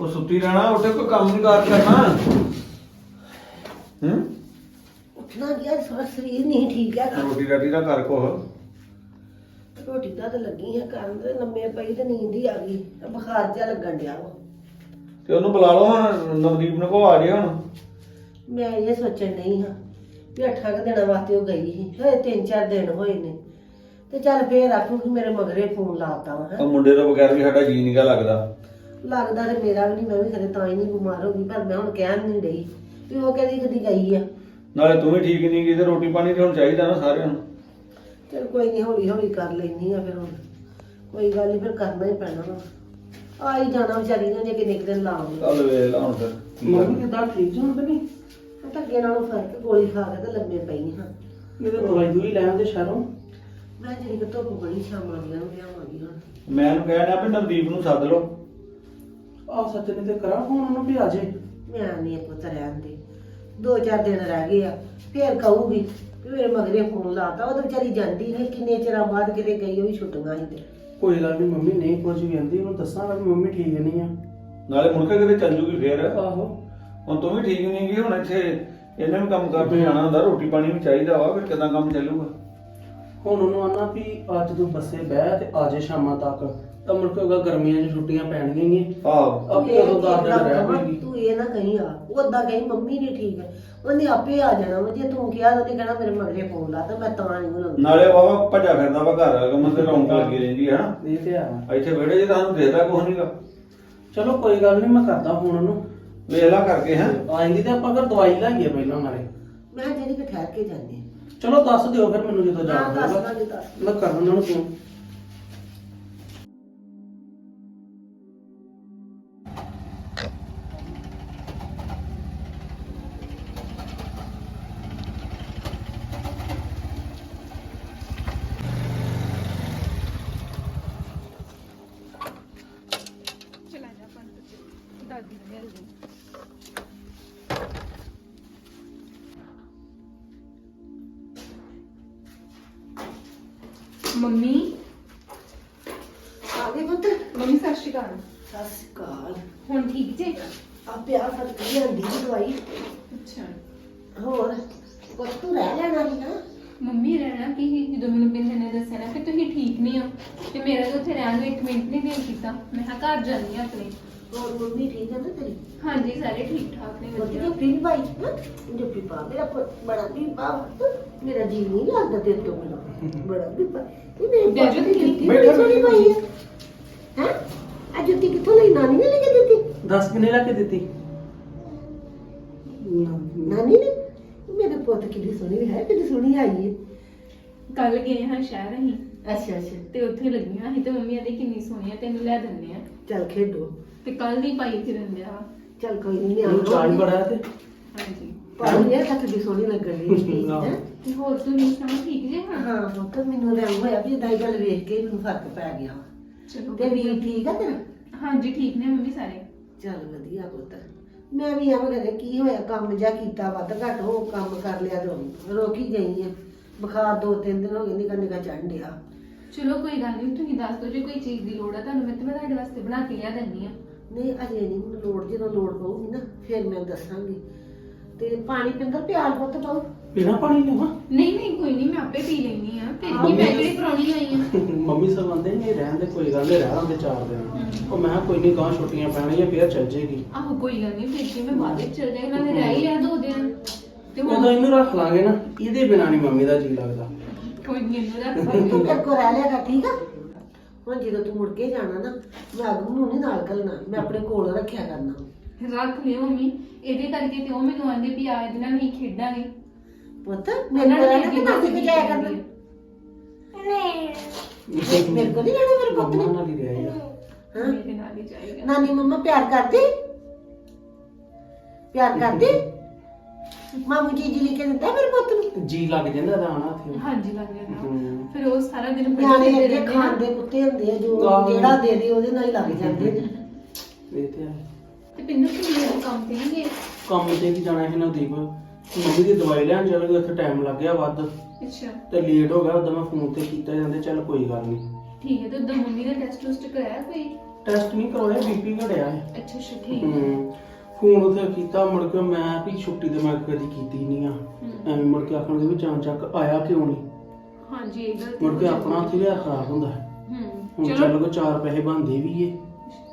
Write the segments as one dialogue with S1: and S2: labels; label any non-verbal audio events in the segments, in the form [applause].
S1: ਉਹ ਸੁੱਤੀ ਰਹਿਣਾ ਉੱਥੇ ਕੋਈ ਕੰਮ ਨਹੀਂ ਕਾਰ ਕਰਨਾ। ਹੂੰ?
S2: ਉੱਠਣਾ ਗਿਆ ਸਾਰਾ ਸਰੀਰ ਨਹੀਂ ਠੀਕ ਹੈ
S1: ਰੋਟੀ ਰਾਟੀ ਦਾ ਕਰ ਕੋ
S2: ਰੋਟੀ ਦਾ ਤਾਂ ਲੱਗੀ ਹੈ ਕਰਨ ਤੇ ਲੰਮੇ ਪਈ ਤੇ ਨੀਂਦ ਹੀ ਆ ਗਈ। ਤੇ ਬੁਖਾਰ ਜਿਹਾ ਲੱਗਣ ਡਿਆ ਵਾ।
S1: ਤੇ ਉਹਨੂੰ ਬੁਲਾ ਲਓ ਹੁਣ ਨਵਦੀਪ ਨੂੰ ਕੋ ਆ ਜੇ ਹੁਣ।
S2: ਮੈਂ ਇਹ ਸੋਚਣ ਨਹੀਂ ਹਾਂ ਵੀ ਅੱਠਾਂ ਕੁ ਦਿਨਾਂ ਵਾਸਤੇ ਉਹ ਗਈ ਸੀ। ਹਏ ਤਿੰਨ ਚਾਰ ਦਿਨ ਹੋਏ ਨੇ। ਤੇ ਚੱਲ ਫੇਰ ਆਖੂ ਕਿ ਮੇਰੇ ਮਗਰੇ ਫੋਨ ਲਾਤਾ ਵਾ ਹੈਂ।
S1: ਉਹ ਮੁੰਡੇ ਤੋਂ ਬਗੈਰ ਵੀ ਸਾਡਾ ਜੀ ਨਹੀਂਗਾ ਲੱਗਦਾ।
S2: ਲੱਗਦਾ ਤੇ ਮੇਰਾ ਵੀ ਨਹੀਂ ਮੈਂ ਵੀ ਕਦੇ ਤਾਂ ਹੀ ਨਹੀਂ ਬਿਮਾਰ ਹੋ ਗਈ ਪਰ ਮੈਂ ਹੁਣ ਕਹਿਣ ਨਹੀਂ ਰਹੀ ਵੀ ਉਹ ਕਦੀ ਕਦੀ ਗਈ ਆ।
S1: ਨਾਲੇ ਤੂੰ ਵੀ ਠੀਕ ਨਹੀਂ ਗਈ ਤੇ ਰੋਟੀ ਪਾਣੀ ਤੇ ਹੁਣ ਚਾਹੀਦਾ ਨਾ ਸਾਰਿਆਂ ਨੂੰ।
S2: ਚਲ ਕੋਈ ਨਹੀਂ ਹੌਲੀ ਹੌਲੀ ਕਰ ਲੈਣੀ ਆ ਫਿਰ ਹੁਣ। ਕੋਈ ਗੱਲ ਨਹੀਂ ਫਿਰ ਕਰਨਾ ਹੀ ਪੈਣਾ ਵਾ। ਆ ਹੀ ਜਾਣਾ ਵਿਚਾਰੀ ਨੇ ਜੇ ਕਿੰਨੇ ਕੁ ਦਿਨ ਲਾਉਂਗੀ
S1: ਚੱਲ ਵੇਖ ਲਾ ਹੁਣ ਫਿਰ। ਕੀ
S3: ਮੰਮੀ
S1: ਕਰਨਾ।
S3: ਕਿਦਾਂ ਠੀਕ ਜਣ ਤੇ ਨਹੀਂ?
S2: ਤਾਂ ਅੱਗੇ ਨਾਲੋਂ ਫ਼ਰਕ ਗੋਲੀ ਖਾ ਕੇ ਤੇ ਲੰਮੇ ਪਈ ਹਾਂ
S3: ਮੇਰੇ ਦਵਾਈ ਦੂਈ ਲੈਣ ਦੇ ਸ਼ਹਿਰੋਂ।
S2: ਮੈਂ ਜਿਹੜੀ ਕਿ ਧੁੱਪ ਬੜੀ ਸ਼ਾਮਾਂ ਦੀਆਂ ਨੂੰ ਲਿਆਵਾਂਗੀ ਹੁਣ।
S1: ਮੈਂ ਉਹਨੂੰ ਕਹਿ ਰਿਹਾ ਵੀ ਨਵਦੀਪ ਨੂੰ ਸੱਦ ਲਓ।
S3: ਆ ਸੱਚ ਨੇ ਤੇ ਕਰਾ ਹੁਣ ਉਹਨੂੰ ਵੀ ਆ ਜੇ।
S2: ਮੈਂ ਨਹੀਂ ਪੁੱਤ ਰਹਿਣ ਦੇ। ਦੋ ਚਾਰ ਦਿਨ ਰਹਿ ਗਏ ਆ ਫੇਰ ਕਹੂਗੀ ਵੀ ਮੇਰੇ ਮਗਰੇ ਫੋਨ ਲਾਤਾ ਉਹ ਤਾਂ ਵਿਚਾਰੀ ਜਾਂਦੀ ਨਹੀਂ ਕਿੰਨੇ ਚਿਰਾਂ ਬਾਅਦ ਕਿਤੇ ਗਈ ਉਹ ਵੀ ਛੁੱਟੀਆਂ ਸੀ ਤੇ।
S3: ਕੋਈ ਗੱਲ ਨਹੀਂ ਮੰਮੀ ਨਹੀਂ ਕੁਝ ਵੀ ਕਹਿੰਦੀ ਉਹਨੂੰ ਦੱਸਾਂਗਾ ਵੀ ਮੰਮੀ ਠੀਕ ਨਹੀਂ ਆ।
S1: ਨਾਲੇ ਮੁੜ ਕੇ ਕਿਤੇ ਚੱਲ ਜੂਗੀ ਫੇਰ।
S3: ਆਹੋ।
S1: ਹੁਣ ਤੂੰ ਵੀ ਠੀਕ ਨਹੀਂ ਗਈ ਹੁਣ ਇੱਥੇ ਇਹਨੇ ਵੀ ਕੰਮ ਕਰ ਜਾਣਾ ਹੁੰਦਾ ਰੋਟੀ ਪਾਣੀ ਵੀ ਚਾਹੀਦਾ ਵਾ ਫਿਰ ਕਿਦਾਂ ਕੰਮ ਚੱਲੂਗਾ।
S3: ਹੁਣ ਉਹਨੂੰ ਆਨਾ ਵੀ ਅੱਜ ਤੂੰ ਬੱਸੇ ਬਹਿ ਤੇ ਆ ਜੇ ਸ਼ਾਮਾਂ ਤੱਕ। ਤਾਂ ਮੁੜ ਕੇ ਉਹਦਾ ਗਰਮੀਆਂ 'ਚ ਛੁੱਟੀਆਂ ਪੈਣਗੀਆਂ ਹੀ ਆ।
S1: ਆਹ।
S3: ਆਪੇ ਉਦੋਂ ਦਸ ਦਿਨ ਰਹਿ
S2: ਤੂੰ
S3: ਪਏਗੀ
S2: ਤੂੰ ਇਹ ਨਾ ਕਹੀਂ ਆ। ਉਹਦਾ ਕਹੀਂ ਮੰਮੀ ਨਹੀਂ ਠੀਕ। ਹੈ ਉਹਨੇ ਆਪੇ ਆ ਜਾਣਾ ਵਾ। ਜੇ ਤੂੰ ਕਿਹਾ ਤਾਂ ਉਹਨੇ ਕਹਿਣਾ ਮੇਰੇ ਮਗਰੇ ਫੋਨ ਲਾ ਤਾਂ ਮੈਂ ਤਾਂ ਨਹੀਂ ਲਾਉਂਦੀ
S1: ਨਾਲੇ ਵਾਵਾ ਭੱਜਾ ਫਿਰਦਾ ਵਾ ਘਰ ਆ ਕੇ ਤੇ ਰੌਣਕ ਲੱਗੀ ਰਹਿੰਦੀ ਹੈ ਨਾ
S3: ਇਹ ਤੇ ਆ
S1: ਇੱਥੇ ਵਿਹੜੇ 'ਚ ਤੁਹਾਨੂੰ ਦੇਖਦਾ ਕੁਛ ਨਹੀਂਗਾ
S3: ਚਲੋ ਕੋਈ ਗੱਲ ਨਹੀਂ ਮੈਂ ਕਰਦਾ ਹੁਣ ਉਹਨੂੰ।
S1: ਵੇਖ ਲਾ ਕਰਕੇ ਹੈ?
S3: ਆਏਂਦੀ ਤੇ ਆਪਾਂ ਫਿਰ ਦਵਾਈ ਲਾਈਏ ਪਹਿਲਾਂ ਨਾਲੇ।
S2: ਮੈਂ ਜਿਹੜੀ ਕਿ ਠਹਿਰ ਕੇ ਜਾਂਦੇ
S3: ਚਲੋ ਦੱਸ ਦਿਓ ਫਿਰ ਮੈਨੂੰ ਜਦੋਂ
S2: ਹਾਂ
S3: ਜਾਣਾ
S2: ਦੱਸ
S3: ਹੋਊਗਾ।
S2: ਦਾਂਗੇ ਦੱਸ
S3: ਮੈਂ ਕਰ ਉਹਨਾਂ ਨੂੰ ਫੋਨ
S4: ਮੰਮੀ?
S2: ਆ ਗਏ ਪੁੱਤ।
S4: ਮੰਮੀ ਸਤਿ ਸ਼੍ਰੀ ਅਕਾਲ।
S2: ਸਤਿ ਸ਼੍ਰੀ ਅਕਾਲ।
S4: ਹੁਣ ਠੀਕ ਜੇ?
S2: ਆਪੇ ਆ ਫ਼ਰਕ ਲਿਆਂਦੀ ਸੀ ਦਵਾਈ।
S4: ਅੱਛਾ।
S2: ਹੋਰ ਪੁੱਤ ਤੂੰ ਰਹਿ ਲੈਣਾ ਸੀ ਨਾ?
S4: ਮੰਮੀ ਰਹਿਣਾ ਕੀ ਜਦੋਂ ਮੈਨੂੰ ਬਿੰਦ ਨੇ ਦੱਸਿਆ ਨਾ ਕਿ ਤੁਸੀਂ ਠੀਕ ਨਹੀਂ ਹੋ ਤੇ ਮੇਰਾ ਤਾਂ ਉੱਥੇ ਰਹਿਣ ਨੂੰ ਇੱਕ ਮਿੰਟ ਨਹੀਂ ਦਿਲ ਕੀਤਾ। ਮੈਂ ਕਿਹਾ ਘਰ ਜਾਂਦੀ ਹਾਂ ਆਪਣੇ।
S2: ਹੋਰ ਮੰਮੀ ਠੀਕ ਹੈ ਨਾ ਤੇਰੀ?
S4: ਹਾਂਜੀ ਸਾਰੇ ਠੀਕ ਠਾਕ ਨੇ
S2: ਪੁੱਤ
S4: ਵਧੀਆ।
S2: ਜੋ ਪ੍ਰਿੰਟ ਭਾਈ ਨਾ ਜੋ ਪੀਪਾ ਮੇਰਾ ਪੁੱਤ ਬੜਾ ਪੀਪਾ ਮੇਰਾ ਜੀ ਨਹੀਂ ਲੱਗਦਾ ਤੇਰੇ ਤੋਂ ਬਿਨਾਂ। ਬੜਾ ਪੀਪਾ ਇਹ ਮੇਰੇ ਪੁੱਤ ਦੀ। ਜੁੱਤੀ ਬੜੀ ਸੋਹਣੀ ਪਾਈ ਹੈ ਹੈ? ਆ ਜੁੱਤੀ ਕਿੱਥੋਂ ਲਈ? ਨਾਨੀ ਨੇ ਲੈ ਕੇ ਦਿੱਤੀ?
S3: ਦੱਸ ਕਿੰਨੇ ਲਾ ਕੇ ਦਿੱਤੀ?
S2: ਨਾਨੀ ਨੇ? ਮੇਰੇ ਪੁੱਤ ਕਿੰਨੀ ਸੋਹਣੀ ਹੈ ਕਿੰਨੀ ਸੋਹਣੀ ਆਈ ਹੈ
S4: ਕੱਲ ਗਏ ਹਾਂ ਸ਼ਹਿਰ ਅਸੀਂ।
S2: ਅੱਛਾ ਅੱਛਾ।
S4: ਤੇ ਉੱਥੇ ਲੱਗੀਆਂ ਸੀ ਤੇ ਮੰਮੀ ਆਂਦੀ ਕਿੰਨੀ ਸੋਹਣੀ ਆ ਤੈਨੂੰ ਲੈ ਦਿੰਦੇ ਆ।
S2: ਚੱਲ ਖੇਡੋ।
S4: ਤੇ ਕੱਲ ਦੀ ਪਾਈ ਫਿਰਨ ਦਿਆ। ਵਾ
S2: ਚੱਲ ਕੋਈ ਨਹੀਂ
S3: ਉਹਨੂੰ ਚਾਲ ਬੜਾ ਹੈ ਤੇ।
S4: ਹਾਂਜੀ।
S2: ਪਾਣੀ ਇਹ ਤੱਕ ਦੀ ਸੋਹਣੀ ਲੱਗਣ ਦੀ
S3: ਆਹੋ।
S2: ਹੈ।
S4: ਤੇ ਹੋਰ ਤੁਸੀਂ ਸੁਣਾਓ ਠੀਕ ਜੇ ਹਾਂ?
S2: ਹਾਂ ਪੁੱਤ ਮੈਨੂੰ ਰੰਗ ਹੋਇਆ ਵੀ ਇਦਾਂ ਗੱਲ ਵੇਖ ਕੇ ਹੀ ਮੈਨੂੰ ਫ਼ਰਕ ਪੈ ਗਿਆ।
S4: ਚਲੋ
S2: ਤੇ ਵੀ ਠੀਕ ਆ ਤੇਰਾ?
S4: ਹਾਂਜੀ ਠੀਕ ਨੇ ਮੰਮੀ ਸਾਰੇ।
S2: ਚੱਲ ਵਧੀਆ ਪੁੱਤ। ਮੈਂ ਵੀ ਐਵੇਂ ਕਹਿੰਦੇ ਕੀ ਹੋਇਆ ਕੰਮ ਜਾ ਕੀਤਾ ਵੱਧ ਘੱਟ ਹੋ ਕੰਮ ਕਰ ਲਿਆ ਤੇ ਰੋਕੀ ਗਈ ਆ। ਬੁਖਾਰ ਦੋ ਤਿੰਨ ਦਿਨ ਹੋ ਗਏ ਨਿਕਾ ਨਿਕਾ ਚੜ੍ਹਨ ਡਿਆ।
S4: ਚਲੋ ਕੋਈ ਗੱਲ ਨਹੀਂ ਤੁਸੀਂ ਦੱਸ ਦਿਓ ਜੇ ਕੋਈ ਚੀਜ਼ ਦੀ ਲੋੜ ਆ ਤੁਹਾਨੂੰ ਮੈਂ ਤੇ ਮੈਂ ਤੁਹਾਡੇ ਵਾਸਤੇ ਬਣਾ ਕੇ ਲਿਆ ਦਿੰਨੀ ਆ।
S2: ਨਹੀਂ ਅਜੇ ਨਹੀਂ ਮੈਨੂੰ ਲੋੜ ਜਦੋਂ ਲੋੜ ਪਊਗੀ ਨਾ ਫਿਰ ਮੈਂ ਦੱਸਾਂਗੀ। ਤੇ ਪਾਣੀ ਪਿੰਦਰ ਪਿਆਲ ਪੁੱਤ ਪਾਉ
S3: ਪੀਣਾ ਪਾਣੀ ਲਿਆਵਾਂ
S4: ਨਹੀਂ ਨਹੀਂ ਕੋਈ ਨਹੀਂ ਮੈਂ ਆਪੇ ਪੀ ਲੈਣੀ ਆ ਫਿਰ ਕੀ ਮੈਂ ਕਿਹੜੀ ਪੁਰਾਣੀ ਆਈ ਆ? [laughs]
S3: ਮੰਮੀ ਸਭ ਆਂਦੇ ਨਹੀਂ ਰਹਿਣ ਦੇ ਕੋਈ ਗੱਲ ਨਹੀਂ ਰਹਿ ਲਾਂਦੇ ਚਾਰ ਦਿਨ। ਉਹ ਮੈਂ ਕਿਹਾ ਕੋਈ ਨਹੀਂ ਗਾਂ ਛੁੱਟੀਆਂ ਪੈਣੀਆਂ ਫੇਰ ਚੱਲ ਜੇਗੀ।
S4: ਆਹੋ ਕੋਈ ਗੱਲ ਨਹੀਂ ਫਿਰ ਕੀ ਮੈਂ ਬਾਅਦ ਵਿੱਚ ਚਲ ਜਾਏਗਾ ਨਾਲੇ ਰਹਿ ਹੀ ਲਿਆ ਦੋ ਦਿਨ। ਤੇ
S3: ਉਦੋਂ
S4: ਹੁਣ
S3: ਇਹਨੂੰ ਰੱਖ ਲਾਂਗੇ ਨਾ ਇਹਦੇ ਬਿਨਾਂ ਨਹੀਂ ਮੰਮੀ ਦਾ ਜੀ ਲੱਗਦਾ।
S4: ਕੋਈ ਨਹੀਂ ਇਹਨੂੰ ਰੱਖ
S2: ਤੂੰ ਮੇਰੇ ਕੋਲ ਰਹਿ ਲਿਆ ਕਰ ਠੀਕ ਆ? ਹੁਣ ਜਦੋਂ ਤੂੰ ਮੁੜ ਕੇ ਜਾਣਾ ਨਾ ਮੈਂ ਅਗਮ ਨੂੰ ਨਹੀਂ ਨਾਲ ਘੱਲਣਾ ਮੈਂ ਆਪਣੇ ਕੋਲ ਰੱਖਿਆ ਕਰਨਾ।
S4: ਰੱਖ ਲਿਓ ਮੰਮੀ ਇਹਦੇ ਕਰਕੇ ਤੇ ਉਹ ਮੈਨੂੰ ਆਂਦੇ ਵੀ ਆ ਇਹਦੇ ਨਾਲ ਨਹੀਂ ਖੇਡਾਂਗੇ।
S2: ਪੁੱਤ ਮੇਰੇ ਕੋਲ ਰਹਿਣਾ ਤੇ ਨਾਸੀ ਕੇ ਜਾਇਆ ਕਰਨਾ। ਮੇਰੇ ਕੋਲ ਨਹੀਂ ਰਹਿਣਾ ਮੇਰੇ ਪੁੱਤ ਨੇ।
S3: ਹੀ
S2: ਹਾਂ।
S4: ਮੇਰੇ ਨਾਲ ਹੀ ਜਾਏਗਾ।
S2: ਨਾਨੀ ਮੰਮਾ ਪਿਆਰ ਕਰਦੇ? ਪਿਆਰ ਕਰਦੇ? ਮਾਮੂ ਜੀ ਜੀ ਲਿਖ ਕੇ ਦਿੰਦਾ ਮੇਰੇ ਪੁੱਤ ਨੂੰ।
S3: ਜੀ ਲੱਗ ਜਾਂਦਾ ਦਾ ਆਣਾ ਇੱਥੇ
S4: ਹਾਂਜੀ ਲੱਗ ਜਾਂਦਾ। ਫਿਰ ਉਹ ਸਾਰਾ ਦਿਨ
S2: ਨਿਆਣੇ
S4: ਖੇਡਦੇ
S2: ਅੱਗੇ
S4: ਰਹਿੰਦੇ ਆ।
S2: ਖਾਣ ਦੇ ਕੁੱਤੇ ਹੁੰਦੇ ਆ ਜੋ
S3: ਆਹੋ।
S2: ਜਿਹੜਾ ਦੇ ਦੇ ਉਹਦੇ ਨਾਲ ਹੀ ਲੱਗ ਜਾਂਦੇ ਨੇ
S3: ਇਹ ਤੇ ਹੈ।
S4: ਤੇ ਪਿੰਦਰ ਤੁਸੀਂ ਮੇਰੇ ਕੰਮ ਤੇ ਨਹੀਂ ਗਏ
S3: ਕੰਮ ਤੇ ਵੀ ਜਾਣਾ ਹੈ ਨਵਦੀਪ। ਮੰਮੀ ਦੀ ਦਵਾਈ ਲੈਣ ਚੱਲ ਗਏ ਉੱਥੇ ਟਾਈਮ ਲੱਗ ਗਿਆ ਵੱਧ।
S4: ਅੱਛਾ।
S3: ਤੇ ਲੇਟ ਹੋ ਗਿਆ ਉਦੋਂ ਮੈਂ ਫੋਨ ਤੇ ਕੀਤਾ ਜਾਂਦੇ ਚੱਲ ਕੋਈ ਗੱਲ ਨਹੀਂ
S4: ਠੀਕ ਹੈ ਤੇ ਉਦੋਂ ਮੰਮੀ ਦਾ ਟੈਸਟ ਟੂਸਟ ਕਰਾਇਆ ਕੋਈ?
S3: ਟੈਸਟ ਨਹੀਂ ਕਰਵਾਇਆ ਬੀਪੀ ਘਟਿਆ ਹੈ।
S4: ਅੱਛਾ ਅੱਛਾ ਠੀਕ
S3: ਹੂੰ। ਫੋਨ ਉਥੇ ਕੀਤਾ ਮੁੜ ਕੇ ਮੈਂ ਵੀ ਛੁੱਟੀ ਤੇ ਮੈਂ ਕਦੀ ਕੀਤੀ ਨਹੀਂ ਆ। ਐਵੇਂ ਮੁੜ ਕੇ ਆਖਣਗੇ ਵੀ ਚਾਂ ਚੱਕ ਆਇਆ ਕਿਉਂ ਨਹੀਂ
S4: ਹਾਂਜੀ ਇਹ ਗੱਲ
S3: ਮੁੜ ਕੇ ਆਪਣਾ ਹੱਥ ਲਿਆ ਖਰਾਬ ਹੁੰਦਾ ਹੈ।
S4: ਹੂੰ
S3: ਹੁਣ
S4: ਚਲੋ।
S3: ਚੱਲ ਕੋ ਚਾਰ ਪੈਸੇ ਬਣਦੇ ਵੀ ਏ।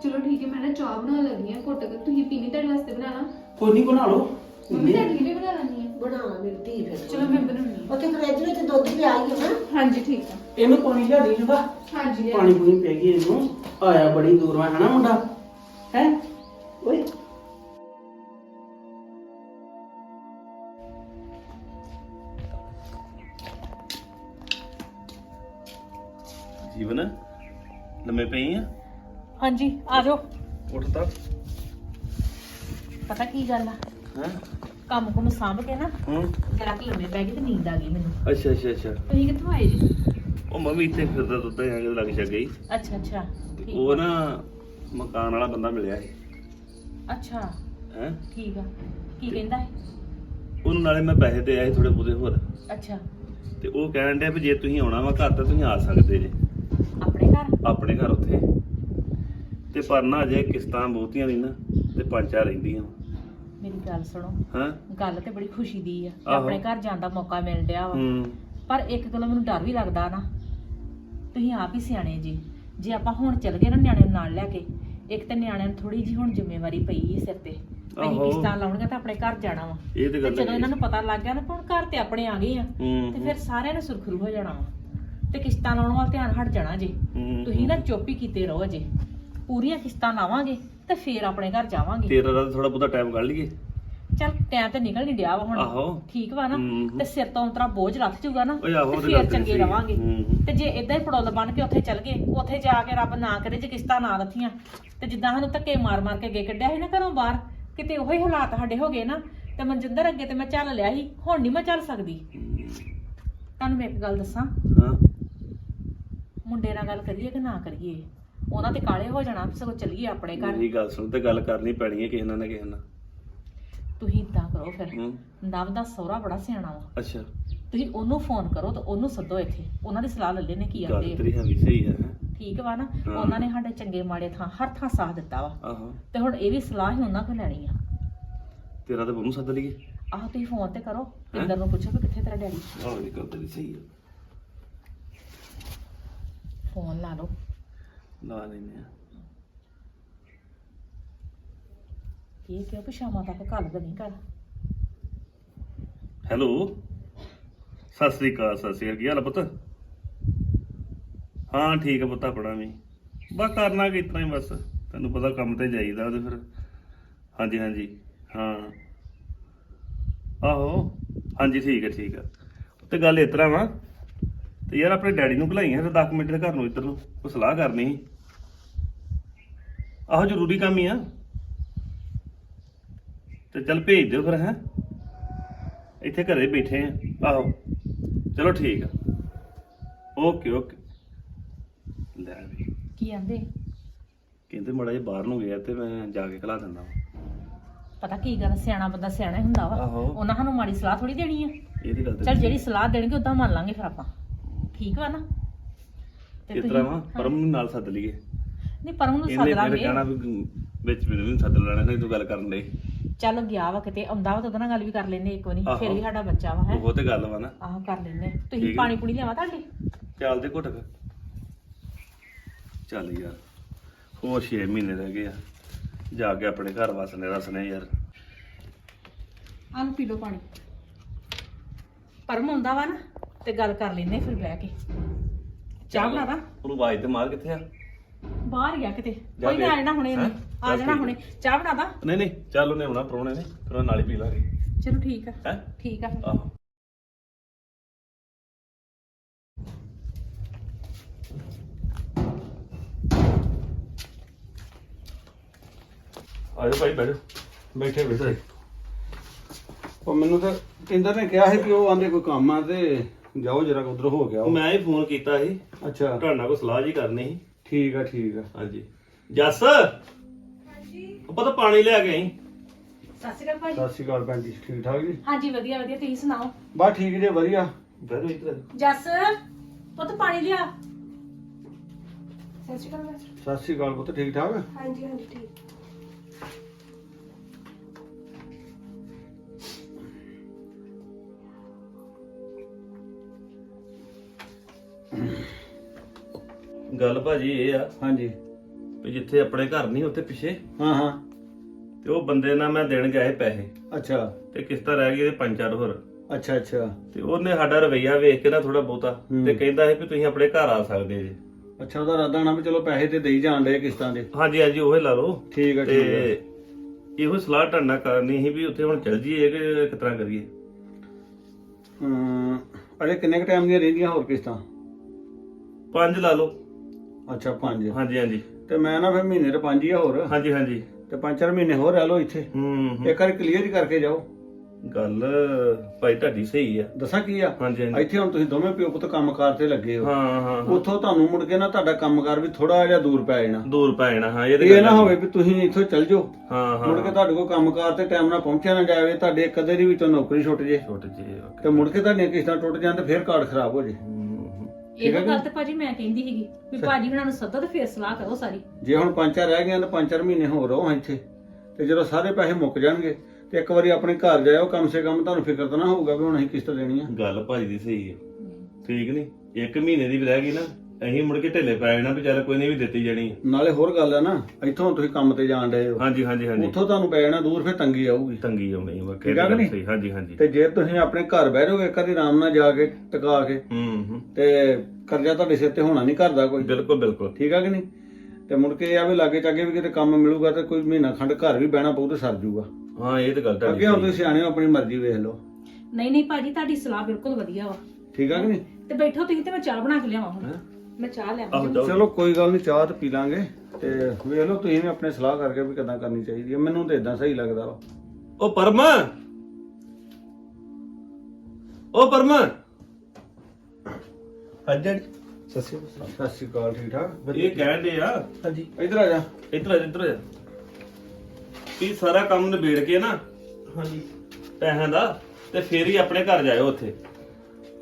S4: ਚਲੋ ਠੀਕ ਹੈ ਮੈਂ ਨਾ ਚਾਹ ਬਣਾ ਲੱਗੀ ਆ ਘੁੱਟ ਕੇ। ਤੁਸੀਂ ਪੀਣੀ ਤੁਹਾਡੇ ਵਾਸਤੇ ਬਣਾਣਾ
S3: ਕੋਈ ਨਹੀਂ ਬਣਾ ਲਓ।
S4: ਮੰਮੀ ਤੁਹਾਡੇ ਲਈ ਬਣਾ ਲੈਣੀ ਹੈ।
S2: ਬਣਾਉਣਾ ਮੇਰੀ ਧੀ ਫਿਰ।
S4: ਚਲੋ ਮੈਂ ਬਣਾਉਣੀ
S2: ਉੱਥੇ ਫ੍ਰਿਜ ਵਿੱਚ ਦੁੱਧ ਪਿਆ ਹੀ ਹੈ ਨਾ।
S4: ਹਾਂਜੀ ਠੀਕ ਆ
S3: ਇਹਨੂੰ ਪਾਣੀ ਲਿਆ ਦੇ ਜਗਾ।
S4: ਹਾਂਜੀ।
S3: ਪਾਣੀ ਪੂਣੀ ਪੈ ਗਈ ਇਹਨੂੰ। ਆਇਆ ਬੜੀ ਦੂਰੋਂ ਹੈ ਨਾ ਮੁੰਡਾ? ਹੈ? ਓਏ।
S5: ਜੀਵਨ ਲੰਮੇ ਪਈ ਆ?
S6: ਹਾਂਜੀ ਆ ਜਾਓ।
S5: ਉੱਠ ਤਾਂ।
S6: ਪਤਾ ਕੀ ਗੱਲ ਆ?
S5: ਹਾਂ?
S6: ਕੰਮ ਕੁਮ ਸਾਂਭ ਕੇ ਨਾ
S5: ਹੂੰ।
S6: ਜਰਾ ਕਿ ਲੰਮੇ ਪੈ ਗਈ ਤੇ ਨੀਂਦ ਆ ਗਈ ਮੈਨੂੰ।
S5: ਅੱਛਾ ਅੱਛਾ ਅੱਛਾ।
S6: ਤੁਸੀਂ ਕਿੱਥੋਂ ਆਏ ਜੀ?
S5: ਉਹ ਮੈਂ ਵੀ ਇੱਥੇ ਫਿਰਦਾ ਤੁਰਦਾ ਜਾਂ ਕਿ ਲੱਗ ਛੱਗ ਗਈ
S6: ਅੱਛਾ ਅੱਛਾ।
S5: ਤੇ
S6: ਠੀਕ
S5: ਉਹ ਨਾ ਮਕਾਨ ਵਾਲਾ ਬੰਦਾ ਮਿਲਿਆ ਸੀ।
S6: ਅੱਛਾ।
S5: ਹੈ?
S6: ਠੀਕ ਆ। ਕੀ ਕਹਿੰਦਾ ਹੈ
S5: ਉਹਨੂੰ ਨਾਲੇ ਮੈਂ ਪੈਸੇ ਦੇ ਆਏ ਥੋੜੇ ਬਹੁਤੇ ਹੋਰ।
S6: ਅੱਛਾ।
S5: ਤੇ ਉਹ ਕਹਿਣ ਡਿਆ ਵੀ ਜੇ ਤੁਸੀਂ ਆਉਣਾ ਵਾ ਘਰ ਤਾਂ ਤੁਸੀਂ ਆ ਸਕਦੇ ਜੇ।
S6: ਆਪਣੇ ਘਰ
S5: ਉੱਥੇ। ਤੇ ਪਰ ਨਾ ਅਜੇ ਕਿਸ਼ਤਾਂ ਬਹੁਤੀਆਂ ਨਹੀਂ ਨਾ ਤੇ ਪੰਜ ਚਾਰ ਰਹਿੰਦੀਆਂ।
S6: ਮੇਰੀ ਗੱਲ ਸੁਣੋ।
S5: ਹਾਂ?
S6: ਗੱਲ ਤੇ ਬੜੀ ਖੁਸ਼ੀ ਦੀ ਆ ਕਿ
S5: ਆਹੋ।
S6: ਆਪਣੇ ਘਰ ਜਾਣ ਦਾ ਮੌਕਾ ਮਿਲ ਰਿਹਾ ਵਾ।
S5: ਹੂੰ।
S6: ਪਰ ਇੱਕ ਗੱਲੋਂ ਮੈਨੂੰ ਡਰ ਵੀ ਲੱਗਦਾ ਨਾ ਤੁਸੀਂ ਆਪ ਹੀ ਸਿਆਣੇ ਜੀ। ਜੇ ਆਪਾਂ ਹੁਣ ਚੱਲ ਗਏ ਨਾ ਨਿਆਣੇ ਨੂੰ ਨਾਲ ਲੈ ਕੇ ਇੱਕ ਤੇ ਨਿਆਣਿਆਂ ਨੂੰ ਥੋੜੀ ਜੀ ਹੁਣ ਜ਼ਿੰਮੇਵਾਰੀ ਪਈ ਹੈ ਸਿਰ ਤੇ। ਅਸੀਂ
S5: ਆਹੋ।
S6: ਕਿਸ਼ਤਾਂ ਲਾਉਣੀਆਂ ਤਾਂ ਆਪਣੇ ਘਰ ਜਾਣਾ ਵਾ।
S5: ਇਹ ਤੇ
S6: ਤੇ
S5: ਗੱਲ
S6: ਜਦੋਂ। ਇਹਨਾਂ ਨੂੰ ਪਤਾ ਲੱਗ ਗਿਆ ਨਾ ਵੀ ਹੁਣ ਘਰ ਤੇ ਆਪਣੇ ਆ ਗਏ ਆ
S5: ਹੂੰ
S6: ਤੇ ਫਿਰ ਸਾਰਿਆਂ ਨੇ ਸੁਰਖਰੂ ਹੋ ਜਾਣਾ ਵਾ। ਤੇ ਕਿਸ਼ਤਾਂ ਲਾਉਣ ਵੱਲ ਧਿਆਨ ਹਟ ਜਾਣਾ ਜੇ।
S5: ਹੂੰ,
S6: ਤੁਸੀਂ ਨਾ ਚੁੱਪ ਹੀ ਕੀਤੇ ਰਹੋ ਅਜੇ। ਪੂਰੀਆਂ ਕਿਸ਼ਤਾਂ ਲਾਵਾਂਗੇ ਤੇ ਫੇਰ ਆਪਣੇ ਘਰ ਜਾਵਾਂਗੇ।
S5: ਤੇਰਾ ਦਾ ਥੋੜਾ ਬਹੁਤਾ ਟਾਈਮ ਕੱਢ ਲਈਏ।
S6: ਚੱਲ ਟਾਈਮ ਤੇ ਨਿਕਲ ਨਹੀਂ ਡਿਆ ਵਾ ਹੁਣ।
S5: ਆਹੋ।
S6: ਠੀਕ ਵਾ ਨਾ। ਤੇ ਸਿਰ ਤੋਂ ਉਤਰਾ ਬੋਝ ਲੱਥ ਜੂਗਾ ਨਾ
S5: ਓਏ ਆਹੋ,
S6: ਤੇ ਫੇਰ
S5: ਤੇਰੀ
S6: ਚੰਗੇ
S5: ਸਹੀ।
S6: ਰਵਾਂਗੇ। ਤੇ ਜੇ ਇਦਾਂ ਹੀ ਪੜੋਲ ਬਣ ਕੇ ਉੱਥੇ ਚੱਲ ਗਏ ਉੱਥੇ ਜਾ ਕੇ ਰੱਬ ਨਾ ਕਰੇ ਜੇ ਕਿਸ਼ਤਾਂ ਨਾ ਲੱਥੀਆਂ ਤੇ ਜਿੱਦਾਂ ਸਾਨੂੰ ਧੱਕੇ ਮਾਰ ਮਾਰ ਕੇ ਅੱਗੇ ਕੱਢਿਆ ਸੀ ਨਾ ਘਰੋਂ ਬਾਹਰ ਕਿਤੇ ਉਹੀ ਹਾਲਾਤ ਸਾਡੇ ਹੋ ਗਏ ਨਾ ਤੇ ਮਨਜਿੰਦਰ ਅੱਗੇ ਤੇ ਮੈਂ ਚੱਲ ਲਿਆ ਸੀ ਹੁਣ ਨਹੀਂ ਮੈਂ ਚੱਲ ਸਕਦੀ। ਤੁਹਾਨੂੰ ਮੈਂ ਇੱਕ ਗੱਲ ਦੱਸਾਂ।
S5: ਹਾਂ।
S6: ਮੁੰਡੇ ਨਾਲ ਗੱਲ ਕਰੀਏ ਕਿ ਨਾ ਕਰੀਏ? ਉਹਨਾਂ ਤੇ ਕਾਲੇ ਹੋ ਜਾਣਾ ਵੀ ਸਗੋਂ ਚੱਲੀਏ ਆਪਣੇ ਘਰ।
S5: ਮੇਰੀ ਗੱਲ ਸੁਣ ਤੇ ਗੱਲ ਕਰਨੀ ਪੈਣੀ ਹੈ ਕਿਸੇ ਨਾਲ ਨਾ ਕਿਸੇ ਨਾਲ।
S6: ਤੁਸੀਂ ਇਦਾਂ ਕਰੋ ਫਿਰ।
S5: ਹੂੰ।
S6: ਨਵ ਦਾ ਸਹੁਰਾ ਬੜਾ ਸਿਆਣਾ ਵਾ।
S5: ਅੱਛਾ।
S6: ਤੁਸੀਂ ਉਹਨੂੰ ਫੋਨ ਕਰੋ ਤੇ ਉਹਨੂੰ ਸੱਦੋ ਇੱਥੇ। ਉਹਨਾਂ ਦੀ ਸਲਾਹ ਲੈ ਲੈਣੇ ਕੀ
S5: ਗੱਲ
S6: ਆਂਦੇ ਆ।
S5: ਤੇਰੀ ਹੈ ਵੀ ਸਹੀ ਹੈ। ਹੈਂ।
S6: ਠੀਕ ਵਾ ਨਾ?
S5: ਹਾਂ।
S6: ਉਹਨਾਂ ਨੇ ਸਾਡੇ ਚੰਗੇ ਮਾੜੇ ਥਾਂ ਹਰ ਥਾਂ ਸਾਥ ਦਿੱਤਾ ਵਾ।
S5: ਆਹੋ।
S6: ਤੇ ਹੁਣ ਇਹ ਵੀ ਸਲਾਹ ਹੀ ਉਹਨਾਂ ਕੋਲ ਲੈਣੀ ਆ।
S5: ਤੇਰਾ ਤੇ ਬੰਨੂ ਸੱਦ ਲਈਏ।
S6: ਆਹ ਤੁਸੀਂ ਫੋਨ ਤੇ ਕਰੋ। ਪਿੰਦਰ ਨੂੰ ਪੁੱਛੋ ਵੀ ਕਿੱਥੇ ਤੇਰਾ ਡੈਡੀ?
S5: ਆਹ ਇਹ ਗੱਲ ਤੇਰੀ ਸਹੀ ਹੈ
S6: ਫੋਨ ਲਾ ਲਓ।
S5: ਲਾ ਲੈਨੇ ਆ।
S6: ਇਹ ਕਿਉਂ ਕਿ ਸ਼ਾਮਾਂ ਤੱਕ ਕੱਲ ਦਾ ਨਹੀਂ ਕਰ
S5: ਹੈਲੋ। ਸਤਿ ਸ੍ਰੀ ਅਕਾਲ ਸਤਿ ਸ੍ਰੀ ਅਕਾਲ। ਕੀ ਹਾਲ ਆ ਪੁੱਤ? ਹਾਂ ਠੀਕ ਆ ਪੁੱਤ ਆਪਣਾ ਵੀ। ਬਸ ਕਰਨਾ ਕਿ ਇਤਨਾ ਹੀ ਬਸ। ਤੈਨੂੰ ਪਤਾ ਕੰਮ ਤੇ ਜਾਈਦਾ ਉਹਦੇ ਫਿਰ। ਹਾਂਜੀ ਹਾਂਜੀ। ਹਾਂ। ਆਹੋ। ਹਾਂਜੀ ਠੀਕ ਹੈ ਠੀਕ ਆ। ਤੇ ਗੱਲ ਇਸ ਤਰ੍ਹਾਂ ਵਾ ਤੇ ਯਾਰ ਆਪਣੇ ਡੈਡੀ ਨੂੰ ਭੁਲਾਈਆਂ ਫਿਰ 10 ਮਿੰਟ ਦੇ ਘਰ ਨੂੰ ਇੱਧਰ ਨੂੰ ਕੋਈ ਸਲਾਹ ਕਰਨੀ ਸੀ। ਆਹੋ ਜ਼ਰੂਰੀ ਕੰਮ ਹੀ ਆ। ਤੇ ਚੱਲ ਭੇਜ ਦਿਓ ਫਿਰ ਹੈ। ਇੱਥੇ ਘਰੇ ਬੈਠੇ ਆ। ਆਹੋ ਚਲੋ ਠੀਕ ਆ। Okay okay. ਲੈ ਵੀ।
S6: ਕੀ ਆਂਦੇ?
S5: ਕਹਿੰਦੇ ਮੜਾ ਜਿਹਾ ਬਾਹਰ ਨੂੰ ਗਿਆ ਤੇ ਮੈਂ ਜਾ ਕੇ ਖਲਾ ਦਿੰਦਾ ਵਾਂ।
S6: ਪਤਾ ਕੀ ਗੱਲ ਸਿਆਣਾ ਬੰਦਾ ਸਿਆਣਾ ਹੀ ਹੁੰਦਾ ਵਾ।
S5: ਆਹੋ।
S6: ਉਹਨਾਂ ਸਾਨੂੰ ਮਾੜੀ ਸਲਾਹ ਥੋੜੀ ਦੇਣੀ ਆ।
S5: ਇਹ ਦੀ ਗੱਲ ਤੇ
S6: ਚਲ ਜਿਹੜੀ ਸਲਾਹ ਦੇਣਗੇ ਉਦਾਂ ਮੰਨ ਲਾਂਗੇ ਫਿਰ ਆਪਾਂ। ਠੀਕ ਵਾ ਨਾ? ਤੇ
S5: ਇਸ ਤਰ੍ਹਾਂ ਵਾ। ਪਰਮ ਨੂੰ ਨਾਲ ਸੱਦ ਲਈਏ।
S6: ਨਹੀਂ ਪਰਮ ਨੂੰ ਸੱਦ
S5: ਇਹਨੇ ਫਿਰ
S6: ਲਾਂਗੇ।
S5: ਕਹਿਣਾ ਵੀ ਵਿੱਚ ਮੈਨੂੰ ਵੀ ਸੱਦ ਲੈਣਾ ਨਹੀਂ ਤੂੰ ਗੱਲ ਕਰਨ ਲਈ
S6: ਚੱਲ ਗਿਆ ਵਾ ਕਿਤੇ ਆਉਂਦਾ ਵਾ ਤਾਂ ਉਹਦੇ ਨਾਲ ਗੱਲ ਵੀ ਕਰ ਲੈਨੇ ਇੱਕ ਵਾਰੀ ਫਿਰ
S5: ਆਹੋ।
S6: ਵੀ ਸਾਡਾ ਬੱਚਾ ਵਾ ਹੈ।
S5: ਉਹ ਤੇ ਗੱਲ ਵਾ ਨਾ।
S6: ਆਹ ਕਰ ਲੈਨੇ ਤੁਸੀਂ
S5: ਠੀਕ।
S6: ਪਾਣੀ ਪੂਣੀ ਲਿਆਵਾ ਤੁਹਾਡੇ?
S5: ਚੱਲਦੇ ਘੁੱਟ ਕੇ। ਚੱਲ ਯਾਰ ਹੋਰ 6 ਮਹੀਨੇ ਰਹਿ ਗਏ ਆ। ਜਾ ਕੇ ਆਪਣੇ ਘਰ ਵਸਨੇ ਰਸਨੇ ਯਾਰ।
S6: ਆਹ ਲਓ ਪੀ ਲਓ ਪਾਣੀ। ਪਰਮ ਆਉਂਦਾ ਵਾ ਨਾ। ਤੇ ਗੱਲ ਕਰ ਲੈਨੇ ਫਿਰ ਬਹਿ ਕੇ। ਚਾਹ ਬਣਾ ਦਾਂ
S5: ਉਹਨੂੰ ਆਵਾਜ਼ ਤੇ ਮਾਰ ਕਿੱਥੇ ਆ?
S6: ਬਾਹਰ ਗਿਆ ਕਿਤੇ। ਕੋਈ ਨਾ ਆ ਜਾਣਾ ਹੁਣੇ ਇਹਨੇ।
S5: ਹੈਂ?
S6: ਆ
S5: ਚੱਲ
S6: ਜਾਣਾ
S5: ਠੀਕ
S6: ਹੁਣੇ। ਚਾਹ ਬਣਾ ਦਾਂ?
S5: ਨਹੀਂ ਨਹੀਂ ਚੱਲ ਉਹਨੇ ਆਉਣਾ ਪਰੋਣੇ ਨੇ। ਫਿਰ ਉਹ ਨਾਲ ਹੀ ਪੀ ਲਾਂਗੇ।
S6: ਚਲੋ ਠੀਕ ਆ।
S5: ਹੈ?
S6: ਠੀਕ ਆ ਫਿਰ।
S5: ਆਹੋ। ਆਜੋ ਭਾਈ ਬੈਠੋ ਬੈਠੇ ਬੈਠੇ।
S1: ਉਹ ਮੈਨੂੰ ਤਾਂ ਕਿੰਦਰ ਨੇ ਕਿਹਾ ਸੀ ਕਿ ਉਹ ਆਂਦੇ ਕੋਈ ਕੰਮ ਆ ਤੇ ਜਾਓ ਜਰਾ ਉਧਰ ਹੋ ਗਿਆ ਉਹ।
S5: ਮੈਂ ਹੀ ਫੋਨ ਕੀਤਾ ਸੀ।
S1: ਅੱਛਾ।
S5: ਤੁਹਾਡੇ ਨਾਲ ਕੋਈ ਸਲਾਹ ਜੀ ਕਰਨੀ ਸੀ?
S1: ਠੀਕ ਆ ਠੀਕ ਆ।
S5: ਹਾਂਜੀ। ਜੱਸ! ਹਾਂਜੀ। ਆਪਾਂ ਤਾਂ ਪਾਣੀ ਲੈ ਕੇ ਆਈ।
S6: ਸਤਿ ਸ਼੍ਰੀ ਅਕਾਲ ਭਾਜੀ।
S1: ਸਤਿ ਸ਼੍ਰੀ ਅਕਾਲ ਭੈਣ ਜੀ ਠੀਕ ਠਾਕ ਜੀ?
S6: ਹਾਂਜੀ ਵਧੀਆ ਵਧੀਆ। ਤੁਸੀਂ ਸੁਣਾਓ?
S1: ਬਸ ਠੀਕ ਜੇ ਵਧੀਆ।
S5: ਬੈਠੋ ਇੱਧਰ।
S6: ਜੱਸ ਪੁੱਤ ਪਾਣੀ ਲਿਆ।
S7: ਸਤਿ ਸ਼੍ਰੀ ਅਕਾਲ।
S1: ਸਤਿ ਸ਼੍ਰੀ ਅਕਾਲ ਪੁੱਤ ਠੀਕ ਠਾਕ?
S7: ਹਾਂਜੀ ਹਾਂਜੀ ਠੀਕ।
S5: ਗੱਲ ਭਾਜੀ ਇਹ ਆ
S1: ਹਾਂਜੀ।
S5: ਵੀ ਜਿੱਥੇ ਆਪਣੇ ਘਰ ਨਹੀਂ ਉੱਥੇ ਪਿੱਛੇ।
S1: ਹਾਂ ਹਾਂ।
S5: ਤੇ ਉਹ ਬੰਦੇ ਨਾਲ ਮੈਂ ਦੇਣ ਗਿਆ ਸੀ ਪੈਸੇ।
S1: ਅੱਛਾ।
S5: ਤੇ ਕਿਸ਼ਤਾਂ ਰਹਿ ਗਈ ਤੇ ਪੰਜ ਚਾਰ ਹੋਰ।
S1: ਅੱਛਾ ਅੱਛਾ।
S5: ਤੇ ਉਹਨੇ ਸਾਡਾ ਰਵਈਆ ਵੇਖ ਕੇ ਨਾ ਥੋੜਾ ਬਹੁਤਾ
S1: ਹੂੰ।
S5: ਤੇ ਕਹਿੰਦਾ ਸੀ ਵੀ ਤੁਸੀਂ ਆਪਣੇ ਘਰ ਆ ਸਕਦੇ ਜੀ।
S1: ਅੱਛਾ ਉਹਦਾ ਇਰਾਦਾ ਨਾ ਵੀ ਚਲੋ ਪੈਸੇ ਤੇ ਦੇਈ ਜਾਣ ਦੇ ਕਿਸ਼ਤਾਂ ਦੇ।
S5: ਹਾਂਜੀ ਹਾਂਜੀ ਉਹ ਲਾ ਲਓ।
S1: ਠੀਕ ਹੈ ਠੀਕ ਹੈ
S5: ਤੇ ਇਹੋ ਸਲਾਹ ਟੰਨਾ ਕਰਨੀ ਸੀ ਵੀ ਉੱਥੇ ਹੁਣ ਚੱਲ ਜੀਏ ਕਿ ਕਿਸ ਤਰ੍ਹਾਂ ਕਰੀਏ।
S1: ਅਮ, ਅਜੇ ਕਿੰਨੇ ਕ ਟਾਈਮ ਦੀਆਂ ਰਹਿੰਦੀਆਂ ਹੋਰ ਕਿਸ਼ਤਾਂ?
S5: ਪੰਜ ਲਾ ਲਓ।
S1: ਅੱਛਾ ਪੰਜ।
S5: ਹਾਂਜੀ ਹਾਂਜੀ।
S1: ਤੇ ਮੈਂ ਨਾ ਫਿਰ ਮਹੀਨੇ ਤੇ ਪੰਜ ਹੀ ਆ ਹੋਰ।
S5: ਹਾਂਜੀ ਹਾਂਜੀ।
S1: ਤੇ ਪੰਜ ਚਾਰ ਮਹੀਨੇ ਹੋਰ ਰਹਿ ਲਓ ਇੱਥੇ।
S5: ਹੂੰ ਹੂੰ।
S1: ਇੱਕ ਵਾਰ ਕਲੀਅਰ ਹੀ ਕਰਕੇ ਜਾਓ।
S5: ਗੱਲ ਭਾਈ ਤੁਹਾਡੀ ਸਹੀ ਆ।
S1: ਦੱਸਾਂ ਕੀ ਆ?
S5: ਹਾਂਜੀ ਹਾਂਜੀ।
S1: ਇੱਥੇ ਹੁਣ ਤੁਸੀਂ ਦੋਵੇਂ ਪਿਓ ਪੁੱਤ ਕੰਮਕਾਰ ਤੇ ਲੱਗੇ ਹੋ।
S5: ਹਾਂ ਹਾਂ ਹਾਂ।
S1: ਉੱਥੋਂ ਤੁਹਾਨੂੰ ਮੁੜ ਕੇ ਨਾ ਤੁਹਾਡਾ ਕੰਮਕਾਰ ਵੀ ਥੋੜਾ ਜਿਹਾ ਦੂਰ ਪੈ ਜਾਣਾ।
S5: ਦੂਰ ਪੈ ਜਾਣਾ ਹਾਂ ਇਹ ਤੇ
S1: ਇਹ
S5: ਗੱਲ
S1: ਨਾ। ਹੋਵੇ ਵੀ ਤੁਸੀਂ ਇੱਥੋਂ ਚੱਲ ਜਾਓ।
S5: ਹਾਂ ਹਾਂ।
S1: ਮੁੜ ਕੇ ਤੁਹਾਡੇ ਕੋਲ ਕੰਮਕਾਰ ਤੇ ਟਾਈਮ ਨਾਲ ਪਹੁੰਚਿਆ ਨਾ ਜਾਵੇ ਤੁਹਾਡੇ ਕਦੇ ਦੀ ਵਿੱਚੋਂ ਨੌਕਰੀ ਛੁੱਟ ਜੇ।
S5: ਛੋਟੇ ਜਿਹੇ
S1: ਤੇ ਮੁੜ ਕੇ ਤੁਹਾਡੀਆਂ ਕਿਸ਼ਤਾਂ ਟੁੱਟ ਜਾਣ ਤੇ ਫਿਰ ਕਾਰਡ ਖਰਾਬ ਹੋ ਜੇ।
S6: ਇਹੋ ਗੱਲ ਤੇ ਭਾਜੀ ਮੈਂ ਕਹਿੰਦੀ ਸੀਗੀ ਵੀ ਭਾਜੀ ਹੁਣਾਂ ਨੂੰ ਸੱਦੋ ਤੇ ਫੇਰ ਸਲਾਹ ਕਰੋ ਸਾਰੀ।
S1: ਜੇ ਹੁਣ ਪੰਜ ਚਾਰ ਰਹਿ ਗਈਆਂ ਤਾਂ ਪੰਜ ਚਾਰ ਮਹੀਨੇ ਹੋਰ ਰਹੋ ਇੱਥੇ। ਤੇ ਜਦੋਂ ਸਾਰੇ ਪੈਸੇ ਮੁੱਕ ਜਾਣਗੇ ਤੇ ਇੱਕ ਵਾਰੀ ਆਪਣੇ ਘਰ ਜਾਇਓ ਕਮ ਸੇ ਕਮ ਤੁਹਾਨੂੰ ਫਿਕਰ ਤਾਂ ਨਾ ਹੋਊਗਾ ਵੀ ਹੁਣ ਅਸੀਂ ਕਿਸ਼ਤ ਦੇਣੀ ਆ।
S5: ਗੱਲ ਭਾਜੀ ਦੀ ਸਹੀ ਹੈ। ਠੀਕ ਨਹੀਂ? ਇੱਕ ਮਹੀਨੇ ਦੀ ਵੀ ਰਹਿ ਗਈ ਨਾ। ਅਸੀਂ ਮੁੜ ਕੇ ਢਿੱਲੇ ਪੈ ਜਾਣਾ ਵੀ ਚੱਲ ਕੋਈ ਨਹੀਂ ਵੀ ਦਿੱਤੀ ਜਾਣੀ।
S1: ਨਾਲੇ ਹੋਰ ਗੱਲ ਹੈ ਨਾ ਇੱਥੋਂ ਤੁਸੀਂ ਕੰਮ ਤੇ ਜਾਣ ਡਏ ਹੋ।
S5: ਹਾਂਜੀ ਹਾਂਜੀ ਹਾਂਜੀ।
S1: ਉੱਥੋਂ ਤੁਹਾਨੂੰ ਪੈ ਜਾਣਾ ਦੂਰ ਫਿਰ ਤੰਗੀ ਆਊਗੀ।
S5: ਤੰਗੀ ਆਉਣੀ ਹੈ ਵਾਕਿਆ
S1: ਠੀਕ ਆ ਕਿ ਨਹੀਂ?
S5: ਸਹੀ ਹਾਂਜੀ ਹਾਂਜੀ।
S1: ਤੇ ਜੇ ਤੁਸੀਂ ਆਪਣੇ ਘਰ ਬਹਿ ਜਾਓਗੇ ਕਦੀ ਆਰਾਮ ਨਾਲ ਜਾ ਕੇ ਟਿਕਾ ਕੇ
S5: ਹੂੰ ਹੂੰ।
S1: ਤੇ ਕਰਜ਼ਾ ਤੁਹਾਡੇ ਸਿਰ ਤੇ ਹੋਣਾ ਨਹੀਂ ਕਰਦਾ ਕੋਈ।
S5: ਬਿਲਕੁਲ ਬਿਲਕੁਲ।
S1: ਠੀਕ ਆ ਕਿ ਨਹੀਂ? ਤੇ ਮੁੜ ਕੇ ਇਹ ਆ ਵੀ ਲਾਗੇ ਚਾਗੇ ਵੀ ਕਿਤੇ ਕੰਮ ਮਿਲੂਗਾ ਤੇ ਕੋਈ ਮਹੀਨਾ ਖੰਡ ਘਰ ਵੀ ਬਹਿਣਾ ਪਊ ਤੇ ਸਰ ਜੂਗਾ।
S5: ਹਾਂ ਇਹ ਤਾਂ ਗੱਲ
S1: ਅੱਗੇ ਹੁਣ ਤੁਸੀਂ ਸਿਆਣੇ ਹੋ ਆਪਣੀ ਮਰਜ਼ੀ ਵੇਖ ਲਓ।
S6: ਨਹੀਂ ਨਹੀਂ ਭਾਜੀ ਤੁਹਾਡੀ ਸਲਾਹ ਬਿਲਕੁਲ ਵਧੀਆ ਵਾ।
S1: ਠੀਕ ਆ ਕਿ ਨਹੀਂ?
S6: ਤੇ ਬੈਠੋ ਤੁਸੀਂ ਤੇ ਮੈਂ ਚਾਹ ਬਣਾ ਕੇ ਲਿਆਵਾਂ ਹੁਣ।
S5: ਹੈਂ?
S6: ਮੈਂ ਚਾਹ
S1: ਚਲੋ ਕੋਈ ਗੱਲ ਨਹੀਂ ਚਾਹ ਤੇ ਪੀ ਲਾਂਗੇ। ਤੇ ਵੇਖ ਲਓ ਤੁਸੀਂ ਵੀ ਆਪਣੇ ਸਲਾਹ ਕਰਕੇ ਵੀ ਕਿਦਾਂ ਕਰਨੀ ਚਾਹੀਦੀ ਹੈ ਮੈਨੂੰ ਤਾਂ ਇਦਾਂ ਸਹੀ ਲੱਗਦਾ ਵਾ।
S5: ਉਹ ਪਰਮ। ਉਹ ਪਰਮ।
S3: ਹਾਂਜੀ। ਸਤਿ ਸ਼੍ਰੀ ਅਕਾਲ।
S1: ਸਤਿ ਸ਼੍ਰੀ ਅਕਾਲ ਠੀਕ ਠਾਕ?
S5: ਇਹ ਕਹਿਣ ਦੇ ਆ
S3: ਹਾਂਜੀ।
S1: ਇਧਰ ਆ ਜਾ।
S5: ਇੱਧਰ ਆ ਜਾ, ਇੱਧਰ ਆ ਜਾ। ਵੀ ਸਾਰਾ ਕੰਮ ਨਿਬੇੜ ਕੇ ਨਾ
S3: ਹਾਂਜੀ।
S5: ਪੈਸਿਆਂ ਦਾ ਤੇ ਫੇਰ ਹੀ ਆਪਣੇ ਘਰ ਜਾਇਓ ਉੱਥੇ।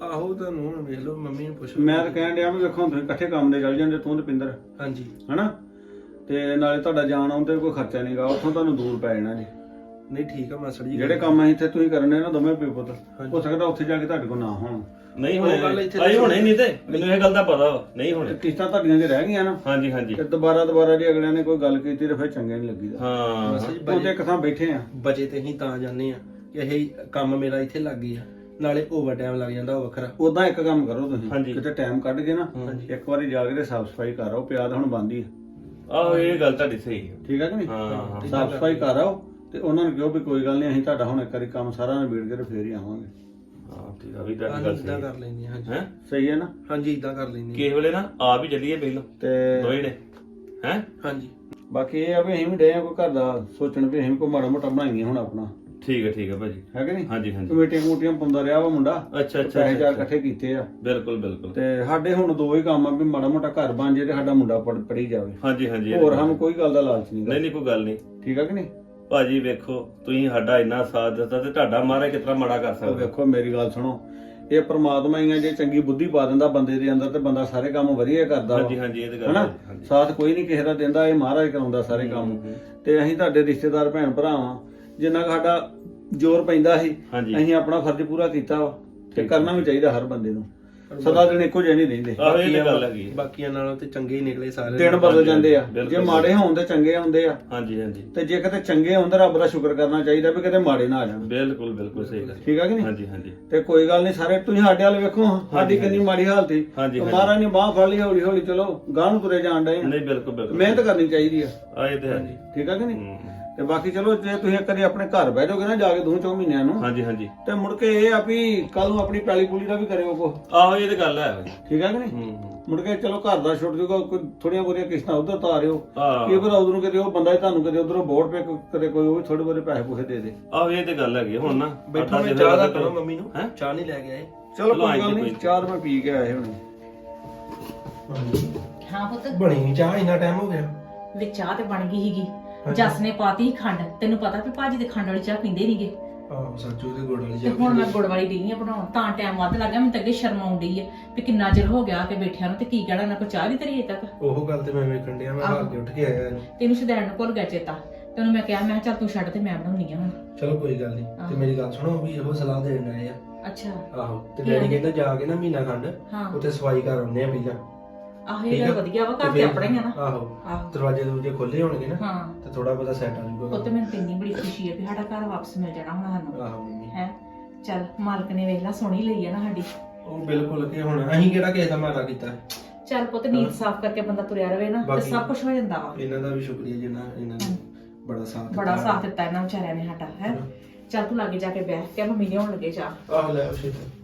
S3: ਆਹੋ ਤੁਹਾਨੂੰ ਹੁਣ ਵੇਖ ਲਓ ਮੰਮੀ ਨੂੰ ਪੁੱਛ। ਲਓ
S1: ਮੈਂ ਤਾਂ ਕਹਿਣ ਡਿਆ ਵੀ ਵੇਖੋ ਹੁਣ ਤੁਸੀਂ ਇਕੱਠੇ ਕੰਮ ਦੇ ਚੱਲ ਜਾਂਦੇ ਤੂੰ ਤੇ ਪਿੰਦਰ।
S3: ਹਾਂਜੀ।
S1: ਹਨਾ? ਤੇ ਨਾਲੇ ਤੁਹਾਡਾ ਜਾਣ ਆਉਣ ਤੇ ਕੋਈ ਖਰਚਾ ਨਹੀਂਗਾ ਉੱਥੋਂ ਤੁਹਾਨੂੰ ਦੂਰ ਪੈ ਜਾਣਾ ਜੀ।
S3: ਨਹੀਂ ਠੀਕ ਆ ਮਾਸੜ ਜੀ
S1: ਜਿਹੜੇ ਕੰਮ ਅਸੀਂ ਇੱਥੇ ਤੁਸੀਂ ਕਰਨੇ ਨਾ ਦੋਵੇਂ ਪਿਓ ਪੁੱਤ ਹੋ ਸਕਦਾ ਉੱਥੇ ਜਾ ਕੇ ਤੁਹਾਡੇ ਕੋਲ ਨਾ ਹੋਣ।
S5: ਨਹੀਂ
S3: ਉਹ ਗੱਲ
S5: ਹੋਣੇ
S3: ਇੱਥੇ
S5: ਆਈ ਹੋਣੇ ਨਹੀਂ ਤੇ ਮੈਨੂੰ ਇਹ ਗੱਲ ਦਾ ਪਤਾ ਵਾ ਨਹੀਂ
S1: ਤੇ
S5: ਹੋਣੇ
S1: ਕਿਸ਼ਤਾਂ ਤੁਹਾਡੀਆਂ ਜੇ ਰਹਿ ਗਈਆਂ ਨਾ
S5: ਹਾਂਜੀ ਹਾਂਜੀ।
S1: ਤੇ ਦੁਬਾਰਾ ਦੁਬਾਰਾ ਜੇ ਅਗਲਿਆਂ ਨੇ ਕੋਈ ਗੱਲ ਕੀਤੀ ਤੇ ਫਿਰ ਚੰਗੇ ਨਹੀਂ ਲੱਗੀਦਾ।
S5: ਹਾਂ।
S3: ਮਾਸੜ ਜੀ
S1: ਉਹ ਤੇ ਇੱਕ ਥਾਂ ਬੈਠੇ ਆ।
S3: ਬਜੇ ਤੇ ਹੀ ਤਾਂ ਜਾਂਦੇ ਆ ਕਿ ਇਹ ਕੰਮ ਮੇਰਾ ਇੱਥੇ ਲੱਗ ਗਿਆ। ਨਾਲੇ ਓਵਰ ਟਾਈਮ ਲੱਗ ਜਾਂਦਾ ਉਹ ਵੱਖਰਾ।
S1: ਉਦਾਂ ਇੱਕ ਕੰਮ ਕਰੋ ਤੁਸੀਂ। ਕਿਤੇ ਟਾਈਮ ਕੱਢ ਕੇ ਨਾ। ਇੱਕ ਵਾਰੀ ਜਾ ਕੇ ਤੇ ਸਾਫ਼ ਸਫ਼ਾਈ ਕਰ ਆਓ ਪਿਆਦ ਹੁਣ ਬੰਦ ਹੀ ਆ।
S5: ਆਹੋ ਇਹ ਗੱਲ ਤੁਹਾਡੀ ਸਹੀ ਹੈ
S1: ਠੀਕ ਹੈ ਕਿ ਨਹੀਂ?
S5: ਹਾਂ ਹਾਂ।
S1: ਸਾਫ਼ ਸਫ਼ਾਈ ਕਰ ਆਓ ਤੇ ਉਹਨਾਂ ਨੂੰ ਕਿਹੋ ਵੀ ਕੋਈ ਗੱਲ ਨਹੀਂ ਅਸੀਂ ਤੁਹਾਡਾ ਹੁਣ ਇੱਕ ਵਾਰੀ ਕੰਮ ਸਾਰਾ ਨਿਬੇੜ ਕੇ ਤੇ ਫੇਰ ਹੀ ਆਵਾਂਗੇ।
S5: ਹਾਂ ਠੀਕ ਆ ਵੀ ਤੁਹਾਡੀ
S3: ਹਾਂਜੀ
S5: ਗੱਲ
S3: ਇਦਾਂ
S5: ਸਹੀ
S3: ਕਰ ਲੈਂਦੇ ਆ ਹਾਂਜੀ।
S5: ਹੈ?
S1: ਸਹੀ ਹੈ ਨਾ?
S3: ਹਾਂਜੀ ਇਦਾਂ ਕਰ ਲੈਂਦੇ
S5: ਕਿਸੇ ਵੇਲੇ ਨਾ ਆਪ ਹੀ ਚੱਲੀਏ ਪਹਿਲਾਂ
S1: ਤੇ
S5: ਦੋਏ ਨੇ। ਹੈ?
S3: ਹਾਂਜੀ।
S1: ਬਾਕੀ ਇਹ ਆ ਵੀ ਅਸੀਂ ਵੀ ਡੇ ਆ ਕੋਈ ਘਰ ਦਾ ਸੋਚਣ ਵੀ ਅਸੀਂ ਕੋਈ ਮਾੜਾ ਮੋਟਾ ਬਣਾਈਏ ਹੁਣ ਆਪਣਾ।
S5: ਠੀਕ ਹੈ ਠੀਕ ਹੈ ਭਾਜੀ।
S1: ਹੈ ਕਿ ਨਹੀਂ?
S5: ਹਾਂਜੀ ਹਾਂਜੀ।
S1: ਕਮੇਟੀਆਂ ਕਮੂਟੀਆਂ ਪਾਉਂਦਾ ਰਿਹਾ ਵਾ ਮੁੰਡਾ।
S5: ਅੱਛਾ ਅੱਛਾ
S1: ਪੈਸੇ ਜਾ
S5: ਅੱਛਾ।
S1: ਇਕੱਠੇ ਕੀਤੇ ਆ।
S5: ਬਿਲਕੁਲ ਬਿਲਕੁਲ।
S1: ਤੇ ਸਾਡੇ ਹੁਣ ਦੋ ਹੀ ਕੰਮ ਆ ਵੀ ਮਾੜਾ ਮੋਟਾ ਘਰ ਬਣ ਜੇ ਤੇ ਸਾਡਾ ਮੁੰਡਾ ਪੜ੍ਹ- ਪੜ੍ਹੀ ਜਾਵੇ।
S5: ਹਾਂਜੀ ਹਾਂਜੀ
S1: ਹੋਰ ਸਾਨੂੰ ਕੋਈ ਗੱਲ ਦਾ ਲਾਲਚ ਨਹੀਂ
S5: ਨਹੀਂ ਨਹੀਂ ਕੋਈ ਗੱਲ ਨਹੀਂ।
S1: ਠੀਕ ਆ ਕਿ ਨਹੀਂ?
S5: ਭਾਜੀ ਵੇਖੋ ਤੁਸੀਂ ਸਾਡਾ ਇੰਨਾ ਸਾਥ ਦਿੱਤਾ ਤੇ ਤੁਹਾਡਾ ਮਹਾਰਾਜ ਕਿਤਨਾ ਮਾੜਾ ਕਰ
S1: ਉਹ
S5: ਸਕਦਾ
S1: ਵੇਖੋ ਮੇਰੀ ਗੱਲ ਸੁਣੋ। ਇਹ ਪ੍ਰਮਾਤਮਾ ਹੀ ਆ ਜੇ ਚੰਗੀ ਬੁੱਧੀ ਪਾ ਦਿੰਦਾ ਬੰਦੇ ਦੇ ਅੰਦਰ ਤੇ ਬੰਦਾ ਸਾਰੇ ਕੰਮ ਵਧੀਆ ਕਰਦਾ ਵਾ।
S5: ਹਾਂਜੀ ਹਾਂਜੀ ਇਹ ਤਾਂ ਗੱਲ
S1: ਹਨਾ?
S5: ਹੈ ਹਾਂਜੀ।
S1: ਸਾਥ ਕੋਈ ਨਹੀਂ ਕਿਸੇ ਦਾ ਦਿੰਦਾ ਇਹ ਮਹਾਰਾਜ ਕਰਾਉਂਦਾ ਸਾਰੇ ਕੰਮ। ਤੇ ਅਸੀਂ ਤੁਹਾਡੇ ਰਿਸ਼ਤੇਦਾਰ ਭੈਣ ਭਰਾ ਵਾਂ। ਜਿੰਨਾ ਕੁ ਸਾਡਾ ਜ਼ੋਰ ਪੈਂਦਾ ਸੀ
S5: ਹਾਂਜੀ।
S1: ਅਸੀਂ ਆਪਣਾ ਫਰਜ਼ ਪੂਰਾ ਕੀਤਾ ਵਾ ਤੇ ਕਰਨਾ ਵੀ ਚਾਹੀਦਾ ਹਰ ਬੰਦੇ ਨੂੰ। ਸਦਾ ਦਿਨ ਇੱਕੋ ਜਿਹੇ ਨਹੀਂ ਰਹਿੰਦੇ।
S5: ਆਹੋ ਇਹ ਤਾਂ ਗੱਲ ਹੈਗੀ ਹੈ।
S3: ਬਾਕੀਆਂ ਨਾਲੋਂ ਤੇ ਚੰਗੇ ਹੀ ਨਿਕਲੇ ਸਾਰੇ
S1: ਦਿਨ ਬਦਲ ਜਾਂਦੇ ਆ।
S5: ਬਿਲਕੁਲ।
S1: ਜੇ ਮਾੜੇ ਹੋਣ ਤੇ ਚੰਗੇ ਆਉਂਦੇ ਆ।
S5: ਹਾਂਜੀ ਹਾਂਜੀ।
S1: ਤੇ ਜੇ ਕਿਤੇ ਚੰਗੇ ਹੁੰਦੇ ਰੱਬ ਦਾ ਸ਼ੁਕਰ ਕਰਨਾ ਚਾਹੀਦਾ ਵੀ ਕਿਤੇ ਮਾੜੇ ਨਾ ਆ ਜਾਣ।
S5: ਬਿਲਕੁਲ ਬਿਲਕੁਲ ਸਹੀ ਗੱਲ
S1: ਠੀਕ ਆ ਕਿ ਨਹੀਂ?
S5: ਹਾਂਜੀ ਹਾਂਜੀ।
S1: ਤੇ ਕੋਈ ਗੱਲ ਨਹੀਂ ਸਾਰੇ ਤੁਸੀਂ ਸਾਡੇ ਵੱਲ ਵੇਖੋ ਸਾਡੀ ਕਿੰਨੀ ਮਾੜੀ ਹਾਲਤ ਸੀ।
S5: ਹਾਂਜੀ, ਹਾਂਜੀ।
S1: ਮਹਾਰਾਜ ਨੇ ਬਾਹ ਫੜ ਲਈ ਹੌਲੀ ਹੌਲੀ ਚਲੋ ਗਾਂ ਨੂੰ ਤੁਰੇ ਜਾਣ ਡਏ ਆ।
S5: ਨਹੀਂ ਬਿਲਕੁਲ ਬਿਲਕੁਲ।
S1: ਮਿਹਨਤ ਕਰਨੀ ਚਾਹੀਦੀ ਆ।
S5: ਆ ਇਹ ਤਾਂ ਹੈ। ਜੀ
S1: ਠੀਕ ਆ ਕਿ ਨਹੀਂ?
S5: ਹੂੰ।
S1: ਤੇ ਬਾਕੀ ਚਲੋ ਜੇ ਤੁਸੀਂ ਕਦੇ ਆਪਣੇ ਘਰ ਬਹਿ ਜਾਓਗੇ ਨਾ ਜਾ ਕੇ ਦੋ ਚੌ ਮਹੀਨਿਆਂ ਨੂੰ
S5: ਹਾਂਜੀ ਹਾਂਜੀ।
S1: ਤੇ ਮੁੜ ਕੇ ਇਹ ਆ ਵੀ ਕੱਲ ਨੂੰ ਆਪਣੀ ਪੈਲੀ ਪੂਲੀ ਦਾ ਵੀ ਕਰਿਓ ਕੋ
S5: ਆਹੋ ਇਹ ਤਾਂ ਗੱਲ ਹੈ।
S1: ਠੀਕ ਆ ਕਿ ਨਹੀਂ?
S5: ਹੂੰ ਹੂੰ।
S1: ਮੁੜ ਕੇ ਚਲੋ ਘਰ ਦਾ ਛੁੱਟ ਜੂਗਾ ਕੋਈ ਥੋੜੀਆਂ ਬੋਰੀਆਂ ਕਿਸ਼ਤਾਂ ਉਧਰ ਤਾਰਿਓ।
S5: ਆਹ
S1: ਕੀ ਪਤਾ ਉਧਰੋਂ ਕਿਤੇ ਉਹ ਬੰਦਾ ਹੀ ਤੁਹਾਨੂੰ ਕਿਤੇ ਉਧਰੋਂ ਬੋਰਡ ਪੇ ਕਦੇ ਕੋਈ ਉਹ ਵੀ ਥੋੜੇ ਬੋਰੇ ਪੈਸੇ ਪੂਸੇ ਦੇ ਦੇ।
S5: ਆਹੋ ਇਹ ਤੇ ਗੱਲ ਹੈਗੀ ਹੈ। ਹੁਣ ਨਾ
S3: ਬੈਠੋ ਮੈਂ ਚਾਹ ਦਾ ਕਰੋ। ਮੰਮੀ ਨੂੰ।
S5: ਹੈਂ?
S3: ਚਾਹ ਨਹੀਂ ਲੈ ਕੇ ਆਏ।
S1: ਚਲੋ
S5: ਚਲੋ
S1: ਕੋਈ ਗੱਲ
S5: ਤੇ
S1: ਨਹੀਂ ਤਾਂ ਮੈਂ ਪੀ ਕੇ ਆਇਆ ਹੁਣ।
S6: ਹਾਂ ਪੁੱਤ।
S3: ਬਣੀ ਨਹੀਂ ਚਾਹ ਇੰਨਾ ਟਾਈਮ ਹੋ ਗਿਆ।
S6: ਵੀ ਚਾਹ ਤੇ ਬਣ ਗਈ ਹੀਗੀ ਜੱਸ ਨੇ ਪਾਤੀ ਖੰਡ। ਤੈਨੂੰ ਪਤਾ ਵੀ ਭਾਜੀ ਦੇ ਖੰਡ ਵਾਲੀ ਚਾਹ ਪੀਂਦੇ ਨਹੀਂਗੇ
S8: ਆਹ ਸੱਚੂ ਤੇ ਗੁੜ ਵਾਲੀ
S6: ਤੇ ਹੁਣ ਮੈਂ ਗੁੜ ਵਾਲੀ ਡਈ ਆ ਬਣਾਉਣ। ਤਾਂ ਟਾਈਮ ਵੱਧ ਲੱਗ ਗਿਆ ਮੈਨੂੰ ਤਾਂ ਅੱਗੇ ਸ਼ਰਮ ਆਉਂਦੀ ਹੈ ਵੀ ਕਿੰਨਾ ਚਿਰ ਹੋ ਗਿਆ ਕਿ ਬੈਠਿਆਂ ਨੂੰ ਤੇ ਕੀ ਕਹਿਣਾ ਨਾ ਕੋਈ ਚਾਹ ਨਹੀਂ ਤੇਰੀ ਅਜੇ ਤੱਕ।
S8: ਉਹ ਗੱਲ ਤੇ ਮੈਂ ਵੇਖਣ ਡਿਆ ਮੈਂ ਹਾਰ ਕੇ ਉੱਠ ਕੇ ਆਇਆ ਇਹਨੂੰ।
S6: ਤੈਨੂੰ ਸ਼ਦੈਣ ਨੂੰ ਭੁੱਲ ਗਿਆ ਚੇਤਾ। ਮੈਂ ਕਿਹਾ ਮੈਂ ਕਿਹਾ ਚੱਲ ਤੂੰ ਛੱਡ ਤੇ ਮੈਂ ਬਣਾਉਣੀ ਆ ਹੁਣ।
S8: ਚਲੋ ਕੋਈ ਗੱਲ ਨਹੀਂ ਤੇ
S6: ਆਹੋ।
S8: ਮੇਰੀ ਗੱਲ ਸੁਣੋ ਉਹ ਵੀ ਇਹੋ ਸਲਾਹ ਦੇਣ ਆਏ ਆ।
S6: ਅੱਛਾ।
S8: ਆਹੋ ਤੇ
S6: ਕੀ
S8: ਡੈਡੀ
S6: ਕਹਿੰਦੇ?
S8: ਕਹਿੰਦਾ ਜਾ ਕੇ ਨਾ ਮਹੀਨਾ ਖੰਡ
S6: ਹਾਂ।
S8: ਉੱਥੇ ਸਫ਼ਾਈ ਕਰ ਆਉਂਦੇ ਆ ਪਹਿਲਾਂ।
S6: ਆਹ
S8: ਠੀਕ
S6: ਇਹ ਗੱਲ
S8: ਆ?
S6: ਵਧੀਆ ਵਾ
S8: ਤੇ
S6: ਘਰ ਤੇ
S8: ਫਿਰ-
S6: ਆਪਣਾ ਹੀ ਆ ਨਾ।
S8: ਆਹੋ
S6: ਆਹੋ।
S8: ਦਰਵਾਜ਼ੇ ਦੂਜੇ ਖੋਲੇ ਹੋਣਗੇ ਨਾ
S6: ਹਾਂ।
S8: ਤੇ ਥੋੜਾ ਬਹੁਤਾ ਸੈੱਟ ਆ
S6: ਉਹ
S8: ਜਾਊਗਾ
S6: ਤੇ ਮੈਨੂੰ ਕਿੰਨੀ ਬੜੀ ਖੁਸ਼ੀ ਹੈ ਵੀ ਸਾਡਾ ਘਰ ਵਾਪਸ ਮਿਲ ਜਾਣਾ ਹੁਣ ਸਾਨੂੰ।
S8: ਆਹੋ ਮੰਮੀ।
S6: ਹੈ? ਚੱਲ ਮਾਲਕ ਨੇ ਵੇਖ ਲਾ ਸੋਹਣੀ ਲਈ ਆ ਨਾ ਸਾਡੀ।
S8: ਉਹ ਬਿਲਕੁਲ ਕਿ ਹੁਣ ਅਸੀਂ ਕਿਹੜਾ ਕਿਸੇ ਦਾ ਮਾਰਾ ਕੀਤਾ?
S6: ਚੱਲ ਪੁੱਤ ਨੀਂਦ ਸਾਫ਼ ਕਰਕੇ ਬੰਦਾ ਤੁਰਿਆ ਰਵੇ ਨਾ ਤੇ
S8: ਬਾਕੀ-
S6: ਸਭ ਕੁਝ ਹੋ ਜਾਂਦਾ ਵਾ।
S8: ਇਹਨਾਂ ਦਾ ਵੀ ਸ਼ੁਕਰੀਆ ਜਿੰਨਾ ਇਹਨਾਂ ਨੇ ਬੜਾ ਸਾਥ
S6: ਬੜਾ
S8: ਦਿੱਤਾ।
S6: ਸਾਥ ਦਿੱਤਾ ਇਹਨਾਂ ਵਿਚਾਰਿਆਂ ਨੇ ਸਾਡਾ ਹੈ? ਚੱਲ ਤੂੰ ਲਾਗੇ ਜਾ ਕੇ ਬੈਠ ਕੇ ਮੰਮੀ ਲੱਗੇ ਚਾਹ?
S8: ਆਹੋ ਲੈ ਛੇਤੀ